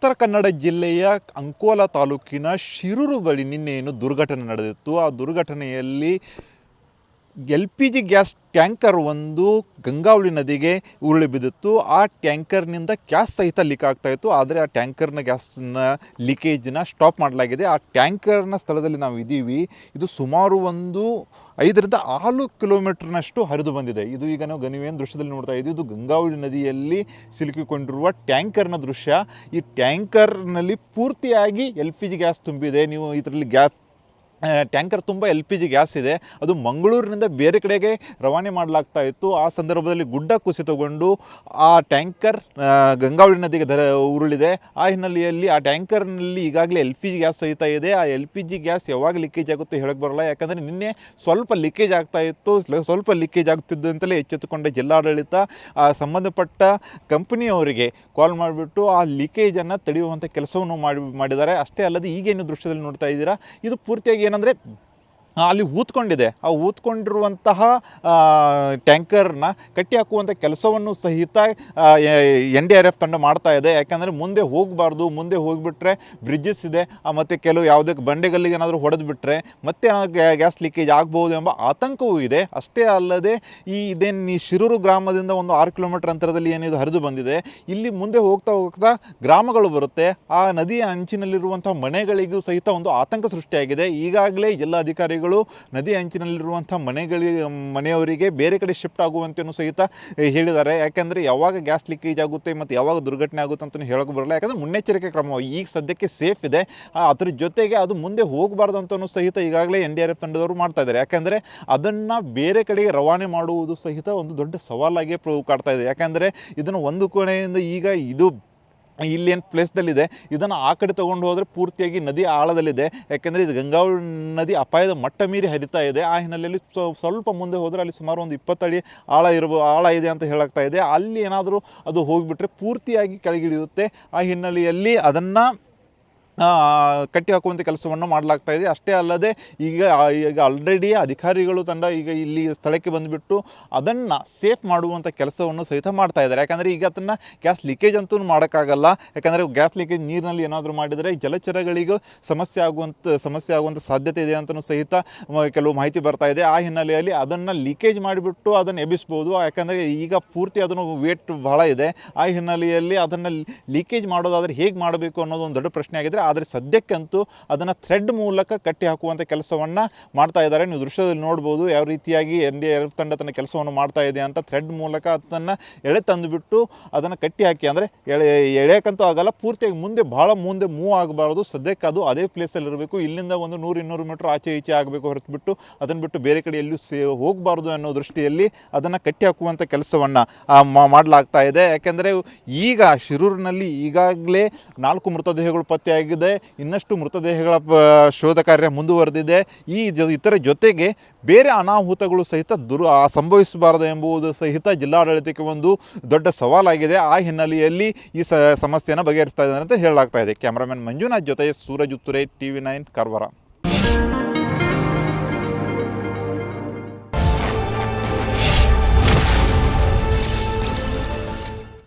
ಉತ್ತರ ಕನ್ನಡ ಜಿಲ್ಲೆಯ ಅಂಕೋಲಾ ತಾಲೂಕಿನ ಶಿರೂರು ಬಳಿ ನಿನ್ನೆ ಏನು ದುರ್ಘಟನೆ ನಡೆದಿತ್ತು. ಆ ದುರ್ಘಟನೆಯಲ್ಲಿ L P G gas tanker ಒಂದು ಗಂಗಾವಳಿ ನದಿಗೆ ಉರುಳಿ ಬಿದ್ದಿತ್ತು. ಆ ಟ್ಯಾಂಕರ್ನಿಂದ ಗ್ಯಾಸ್ ಸಹಿತ ಲೀಕ್ ಆಗ್ತಾ ಇತ್ತು. ಆದರೆ ಆ ಟ್ಯಾಂಕರ್ನ ಗ್ಯಾಸ್ನ ಲೀಕೇಜ್ನ ಸ್ಟಾಪ್ ಮಾಡಲಾಗಿದೆ. ಆ ಟ್ಯಾಂಕರ್ನ ಸ್ಥಳದಲ್ಲಿ ನಾವು ಇದ್ದೀವಿ. ಇದು ಸುಮಾರು ಒಂದು ಐದರಿಂದ ಆರು ಕಿಲೋಮೀಟರ್ನಷ್ಟು ಹರಿದು ಬಂದಿದೆ. ಇದು ಈಗ ನಾವು ಗನಿವೇನ್ ದೃಶ್ಯದಲ್ಲಿ ನೋಡ್ತಾ ಇದ್ದೀವಿ. ಇದು ಗಂಗಾವಳಿ ನದಿಯಲ್ಲಿ ಸಿಲುಕಿಕೊಂಡಿರುವ ಟ್ಯಾಂಕರ್ನ ದೃಶ್ಯ. ಈ ಟ್ಯಾಂಕರ್ನಲ್ಲಿ ಪೂರ್ತಿಯಾಗಿ ಎಲ್ ಪಿ ಜಿ ಗ್ಯಾಸ್ ತುಂಬಿದೆ. ನೀವು ಇದರಲ್ಲಿ ಗ್ಯಾಸ್ ಟ್ಯಾಂಕರ್ ತುಂಬ ಎಲ್ ಪಿ ಜಿ ಗ್ಯಾಸ್ ಇದೆ. ಅದು ಮಂಗಳೂರಿನಿಂದ ಬೇರೆ ಕಡೆಗೆ ರವಾನೆ ಮಾಡಲಾಗ್ತಾ ಇತ್ತು. ಆ ಸಂದರ್ಭದಲ್ಲಿ ಗುಡ್ಡ ಕುಸಿತಗೊಂಡು ಆ ಟ್ಯಾಂಕರ್ ಗಂಗಾವಳಿ ನದಿಗೆ ದರ ಉರುಳಿದೆ. ಆ ಹಿನ್ನೆಲೆಯಲ್ಲಿ ಆ ಟ್ಯಾಂಕರ್ನಲ್ಲಿ ಈಗಾಗಲೇ ಎಲ್ ಪಿ ಜಿ ಗ್ಯಾಸ್ ಸಹಿತ ಇದೆ. ಆ ಎಲ್ ಪಿ ಜಿ ಗ್ಯಾಸ್ ಯಾವಾಗ ಲೀಕೇಜ್ ಆಗುತ್ತೆ ಹೇಳಕ್ಕೆ ಬರಲ್ಲ. ಯಾಕಂದರೆ ನಿನ್ನೆ ಸ್ವಲ್ಪ ಲೀಕೇಜ್ ಆಗ್ತಾ ಇತ್ತು. ಸ್ವಲ್ಪ ಲೀಕೇಜ್ ಆಗ್ತಿದ್ದಂತಲೇ ಎಚ್ಚೆತ್ತುಕೊಂಡ ಜಿಲ್ಲಾಡಳಿತ, ಆ, ಸಂಬಂಧಪಟ್ಟ ಕಂಪನಿಯವರಿಗೆ ಕಾಲ್ ಮಾಡಿಬಿಟ್ಟು ಆ ಲೀಕೇಜನ್ನು ತಡೆಯುವಂಥ ಕೆಲಸವನ್ನು ಮಾಡಿ, ಮಾಡಿದ್ದಾರೆ. ಅಷ್ಟೇ ಅಲ್ಲದೆ ಈಗೇನು ದೃಶ್ಯದಲ್ಲಿ ನೋಡ್ತಾ ಇದ್ದೀರಾ? ಇದು ಪೂರ್ತಿಯಾಗಿ ಏನಂದರೆ ಅಲ್ಲಿ ಊತ್ಕೊಂಡಿದೆ. ಆ ಊತ್ಕೊಂಡಿರುವಂತಹ ಟ್ಯಾಂಕರ್ನ ಕಟ್ಟಿ ಹಾಕುವಂಥ ಕೆಲಸವನ್ನು ಸಹಿತ ಎನ್ ಡಿ ಆರ್ ಎಫ್ ತಂಡ ಮಾಡ್ತಾ ಇದೆ. ಯಾಕೆಂದರೆ ಮುಂದೆ ಹೋಗಬಾರ್ದು, ಮುಂದೆ ಹೋಗಿಬಿಟ್ರೆ ಬ್ರಿಡ್ಜಸ್ ಇದೆ. ಮತ್ತು ಕೆಲವು ಯಾವುದೇ ಬಂಡೆಗಲ್ಲಿಗೆ ಏನಾದರೂ ಹೊಡೆದು ಬಿಟ್ಟರೆ ಮತ್ತೆ ಗ್ಯಾಸ್ ಲೀಕೇಜ್ ಆಗ್ಬೋದು ಎಂಬ ಆತಂಕವೂ ಇದೆ. ಅಷ್ಟೇ ಅಲ್ಲದೆ ಈ ಇದೇನು ಈ ಶಿರೂರು ಗ್ರಾಮದಿಂದ ಒಂದು ಆರು ಕಿಲೋಮೀಟರ್ ಅಂತರದಲ್ಲಿ ಏನಿದು ಹರಿದು ಬಂದಿದೆ. ಇಲ್ಲಿ ಮುಂದೆ ಹೋಗ್ತಾ ಹೋಗ್ತಾ ಗ್ರಾಮಗಳು ಬರುತ್ತೆ. ಆ ನದಿಯ ಅಂಚಿನಲ್ಲಿರುವಂಥ ಮನೆಗಳಿಗೂ ಸಹಿತ ಒಂದು ಆತಂಕ ಸೃಷ್ಟಿಯಾಗಿದೆ. ಈಗಾಗಲೇ ಎಲ್ಲ ಅಧಿಕಾರಿಗಳು ನದಿ ಅಂಚಿನಲ್ಲಿರುವಂಥ ಮನೆಗಳಿಗೆ ಮನೆಯವರಿಗೆ ಬೇರೆ ಕಡೆ ಶಿಫ್ಟ್ ಆಗುವಂತೆಯೂ ಸಹಿತ ಹೇಳಿದ್ದಾರೆ. ಯಾಕೆಂದರೆ ಯಾವಾಗ ಗ್ಯಾಸ್ ಲೀಕೇಜ್ ಆಗುತ್ತೆ ಮತ್ತು ಯಾವಾಗ ದುರ್ಘಟನೆ ಆಗುತ್ತೆ ಅಂತಲೂ ಹೇಳೋಕೆ ಬರಲ್ಲ. ಯಾಕಂದರೆ ಮುನ್ನೆಚ್ಚರಿಕೆ ಕ್ರಮ, ಈಗ ಸದ್ಯಕ್ಕೆ ಸೇಫ್ ಇದೆ. ಅದರ ಜೊತೆಗೆ ಅದು ಮುಂದೆ ಹೋಗಬಾರ್ದು ಅಂತಲೂ ಸಹಿತ ಈಗಾಗಲೇ ಎನ್ ಡಿ ಆರ್ ಎಫ್ ತಂಡದವರು ಮಾಡ್ತಾ ಇದ್ದಾರೆ. ಯಾಕೆಂದರೆ ಅದನ್ನು ಬೇರೆ ಕಡೆಗೆ ರವಾನೆ ಮಾಡುವುದು ಸಹಿತ ಒಂದು ದೊಡ್ಡ ಸವಾಲಾಗಿ ಕಾಡ್ತಾ ಇದೆ. ಯಾಕೆಂದರೆ ಇದನ್ನು ಒಂದು ಕೋಣೆಯಿಂದ ಈಗ ಇದು ಇಲ್ಲೇನು ಪ್ಲೇಸ್ದಲ್ಲಿದೆ ಇದನ್ನು ಆ ಕಡೆ ತೊಗೊಂಡು ಹೋದರೆ ಪೂರ್ತಿಯಾಗಿ ನದಿ ಆಳದಲ್ಲಿದೆ. ಯಾಕೆಂದರೆ ಇದು ಗಂಗಾವಳಿ ನದಿ ಅಪಾಯದ ಮಟ್ಟ ಮೀರಿ ಹರಿತಾ ಇದೆ. ಆ ಹಿನ್ನೆಲೆಯಲ್ಲಿ ಸ್ವ- ಸ್ವಲ್ಪ ಮುಂದೆ ಹೋದರೆ ಅಲ್ಲಿ ಸುಮಾರು ಒಂದು ಇಪ್ಪತ್ತಡಿ ಆಳ ಇರಬೋ, ಆಳ ಇದೆ ಅಂತ ಹೇಳಾಗ್ತಾ ಇದೆ. ಅಲ್ಲಿ ಏನಾದರೂ ಅದು ಹೋಗಿಬಿಟ್ರೆ ಪೂರ್ತಿಯಾಗಿ ಕೆಳಗಿಳಿಯುತ್ತೆ. ಆ ಹಿನ್ನೆಲೆಯಲ್ಲಿ ಅದನ್ನು ಕಟ್ಟಿ ಹಾಕುವಂಥ ಕೆಲಸವನ್ನು ಮಾಡಲಾಗ್ತಾ ಇದೆ. ಅಷ್ಟೇ ಅಲ್ಲದೆ ಈಗ ಈಗ ಆಲ್ರೆಡಿ ಅಧಿಕಾರಿಗಳು ತಂಡ ಈಗ ಇಲ್ಲಿ ಸ್ಥಳಕ್ಕೆ ಬಂದುಬಿಟ್ಟು ಅದನ್ನು ಸೇಫ್ ಮಾಡುವಂಥ ಕೆಲಸವನ್ನು ಸಹಿತ ಮಾಡ್ತಾ ಇದ್ದಾರೆ. ಯಾಕಂದರೆ ಈಗ ಅದನ್ನು ಗ್ಯಾಸ್ ಲೀಕೇಜ್ ಅಂತೂ ಮಾಡೋಕ್ಕಾಗಲ್ಲ. ಯಾಕಂದರೆ ಗ್ಯಾಸ್ ಲೀಕೇಜ್ ನೀರಿನಲ್ಲಿ ಏನಾದರೂ ಮಾಡಿದರೆ ಜಲಚರಗಳಿಗೂ ಸಮಸ್ಯೆ ಆಗುವಂಥ ಸಮಸ್ಯೆ ಆಗುವಂಥ ಸಾಧ್ಯತೆ ಇದೆ ಅಂತಲೂ ಸಹಿತ ಕೆಲವು ಮಾಹಿತಿ ಬರ್ತಾ ಇದೆ. ಆ ಹಿನ್ನೆಲೆಯಲ್ಲಿ ಅದನ್ನು ಲೀಕೇಜ್ ಮಾಡಿಬಿಟ್ಟು ಅದನ್ನು ಎಬ್ಬಿಸ್ಬೋದು. ಯಾಕಂದರೆ ಈಗ ಪೂರ್ತಿ ಅದನ್ನು ವೇಟ್ ಬಹಳ ಇದೆ. ಆ ಹಿನ್ನೆಲೆಯಲ್ಲಿ ಅದನ್ನು ಲೀಕೇಜ್ ಮಾಡೋದಾದರೆ ಹೇಗೆ ಮಾಡಬೇಕು ಅನ್ನೋದು ಒಂದು ದೊಡ್ಡ ಪ್ರಶ್ನೆ ಆಗಿದೆ ಆದರೆ ಸದ್ಯಕ್ಕಂತೂ ಅದನ್ನು ಥ್ರೆಡ್ ಮೂಲಕ ಕಟ್ಟಿ ಹಾಕುವಂಥ ಕೆಲಸವನ್ನು ಮಾಡ್ತಾ ಇದ್ದಾರೆ. ನೀವು ದೃಶ್ಯದಲ್ಲಿ ನೋಡ್ಬೋದು ಯಾವ ರೀತಿಯಾಗಿ ಎನ್ ಡಿ ಎಫ್ ತಂಡ ತನ್ನ ಕೆಲಸವನ್ನು ಮಾಡ್ತಾ ಇದೆ ಅಂತ ಥ್ರೆಡ್ ಮೂಲಕ ಅದನ್ನು ಎಳೆ ತಂದುಬಿಟ್ಟು ಅದನ್ನು ಕಟ್ಟಿ ಹಾಕಿ ಅಂದರೆ ಎಳೆ, ಎಳೆಯಕ್ಕಂತೂ ಆಗಲ್ಲ, ಪೂರ್ತಿಯಾಗಿ ಮುಂದೆ ಭಾಳ ಮುಂದೆ ಮೂವ್ ಆಗಬಾರ್ದು. ಸದ್ಯಕ್ಕೆ ಅದು ಅದೇ ಪ್ಲೇಸಲ್ಲಿ ಇರಬೇಕು. ಇಲ್ಲಿಂದ ಒಂದು ನೂರು ಇನ್ನೂರು ಮೀಟ್ರ್ ಆಚೆ ಈಚೆ ಆಗಬೇಕು ಹೊರತುಬಿಟ್ಟು ಅದನ್ನು ಬಿಟ್ಟು ಬೇರೆ ಕಡೆ ಎಲ್ಲೂ ಸೇ, ಹೋಗಬಾರ್ದು ಅನ್ನೋ ದೃಷ್ಟಿಯಲ್ಲಿ ಅದನ್ನು ಕಟ್ಟಿ ಹಾಕುವಂಥ ಕೆಲಸವನ್ನು ಮಾಡಲಾಗ್ತಾ ಇದೆ. ಯಾಕೆಂದರೆ ಈಗ ಶಿರೂರಿನಲ್ಲಿ ಈಗಾಗಲೇ ನಾಲ್ಕು ಮೃತದೇಹಗಳು ಪತ್ತೆಯಾಗಿದೆ ಇನ್ನಷ್ಟು ಮೃತದೇಹಗಳ ಶೋಧ ಕಾರ್ಯ ಮುಂದುವರೆದಿದೆ. ಈ ಇತರ ಜೊತೆಗೆ ಬೇರೆ ಅನಾಹುತಗಳು ಸಹಿತ ದುರ್ ಸಂಭವಿಸಬಾರದು ಎಂಬುದು ಸಹಿತ ಜಿಲ್ಲಾಡಳಿತಕ್ಕೆ ಒಂದು ದೊಡ್ಡ ಸವಾಲಾಗಿದೆ. ಆ ಹಿನ್ನೆಲೆಯಲ್ಲಿ ಈ ಸಮಸ್ಯೆಯನ್ನು ಬಗೆಹರಿಸ್ತಾ ಇದ್ದಾರೆ ಅಂತ ಹೇಳಲಾಗ್ತಾ ಇದೆ. ಕ್ಯಾಮ್ರಾಮನ್ ಮಂಜುನಾಥ್ ಜೊತೆ Suraj Uttare T V nine, Karwar.